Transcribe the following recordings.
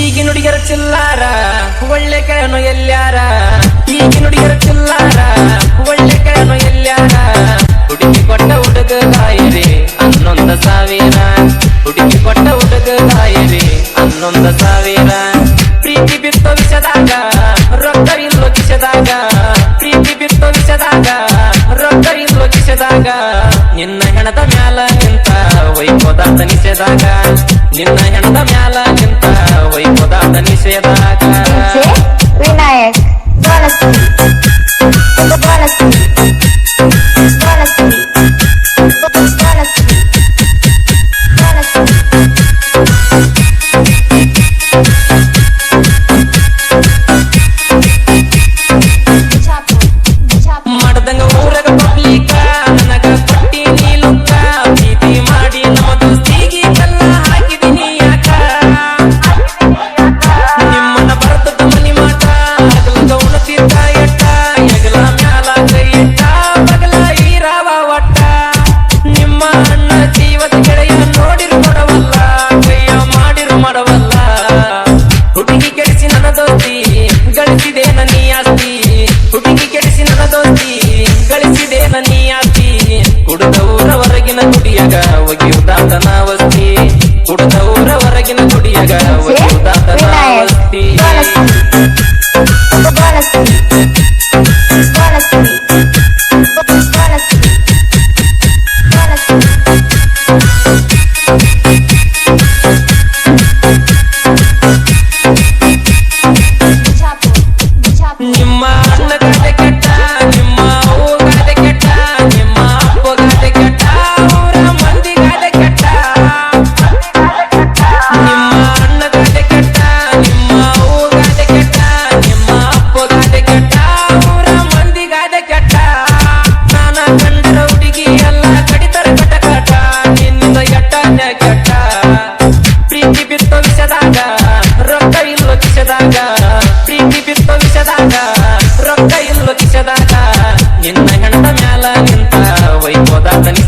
ಈಗಿನ ಹುಡುಗಿಯರ ಚಿಲ್ಲಾರ, ಒಳ್ಳೆ ಕಣೋ ಎಲ್ಲಾರ ಈಗ ಹುಡುಗಿಯರ ಚಿಲ್ಲಾರ, ಒಳ್ಳೆ ಕಣೋ ಎಲ್ಲಾರ ಹುಡುಕಿ ಕೊಟ್ಟ ಹುಡುಗ ಕಾಯಿರಿ ಹನ್ನೊಂದು ಸಾವಿರ. ಹುಡುಕಿ ಕೊಟ್ಟ ಹುಡುಗ ಕಾಯಿರಿ ಹನ್ನೊಂದು ಸಾವಿರ. ಪ್ರೀತಿ ಬಿತ್ತ ವಿಷದಾಗ, ರೊಕ್ಕ ಇಲ್ಲೋ ಕಿಶದಾಗ. ಪ್ರೀತಿ ಬಿತ್ತ ವಿಷದಾಗ, ರೊಕ್ಕ ಇಲ್ಲೋ ಕಿಶದಾಗ. ನಿನ್ನ ಹೆಣದ ಮ್ಯಾಲ ನಿಂತ ವೈಕೋದ ತನಿಸಿದಾಗ ನಿನ್ನ ಹೆಣದ ಮ್ಯಾಲ ಮದ ನಿಷೇಧ ವಿನಾಯಕ್. ಬೋನಸ್ ಬೋನಸ್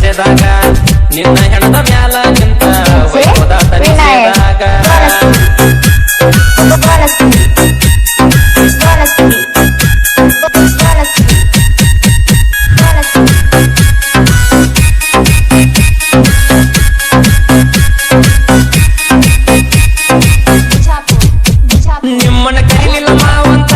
ನಿಷೇಧಾಗ ನಿನ್ನ ಹೆಣದ ಮ್ಯಾಲ ನಿಂತ ವೈಭವದಾಟ ನಿಷೇಧಾಗ ನಿಮ್ಮನ ಕರೀಲಿಲ್ಲ ಮಾವಂತ.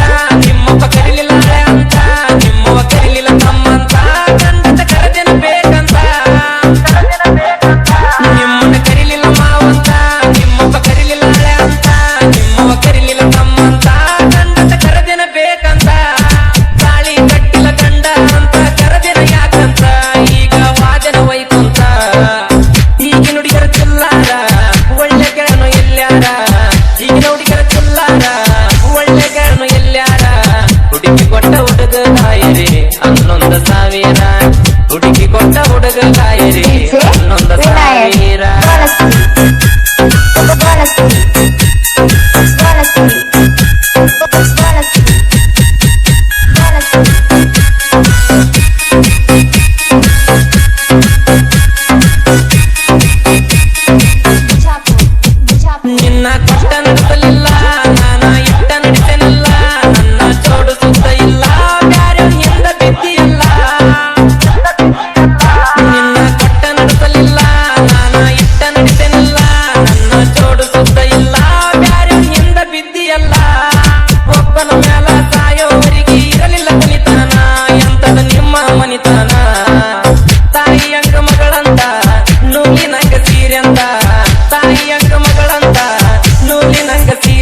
ಹುಡುಗ ಕಾಯಿರಿ ಹನ್ನೊಂದು ಸಾವಿರ ಹುಡುಗಿ ಕೊಟ್ಟ ಹುಡುಗ ಕಾಯಿರಿ ಹನ್ನೊಂದು ಸಾವಿರ.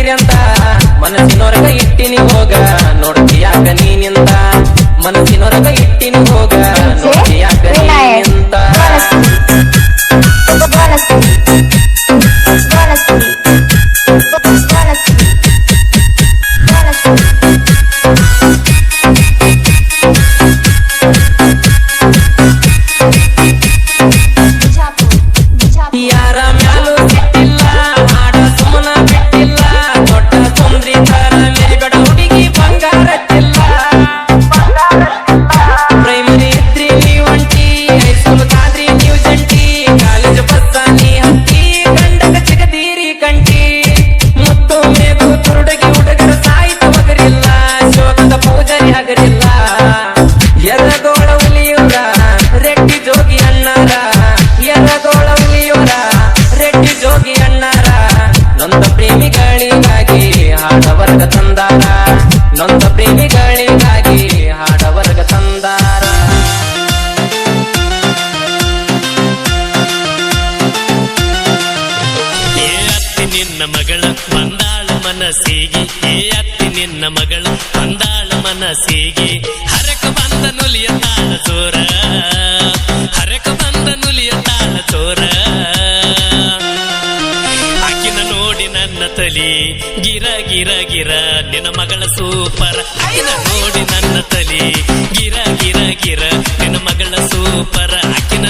ಅಂತ ಮನಸ್ಸಿನೊರಗ ಇಟ್ಟಿನಿ ಹೋಗ. ನೋಡ್ತೀಯಾಕ ನೀನಿಂದ. ಮನಸ್ಸಿನೊರಗ ಇಟ್ಟಿ ಬಂದಾಳ ಮನಸ್ಸಿಗೆ ಈ ಅತ್ತಿ ನಿನ್ನ ಮಗಳು ಬಂದಾಳು ಮನಸ್ಸಿಗೆ. ಹರಕ ಬಂದ ನುಲಿಯ ತಾಳ ಚೋರ ಹರಕ ಬಂದ ನುಲಿಯ ತಾಳ ಚೋರ ಆಕಿನ ನೋಡಿ ನನ್ನ ತಲಿ, ಗಿರ ಗಿರ ಗಿರ, ನಿನ್ನ ಮಗಳ ಸೂಪರ್. ಆಕಿನ ನೋಡಿ ನನ್ನ ತಲಿ, ಗಿರ ಗಿರ ಗಿರ, ನಿನ್ನ ಮಗಳ ಸೂಪರ್. ಆಕಿನ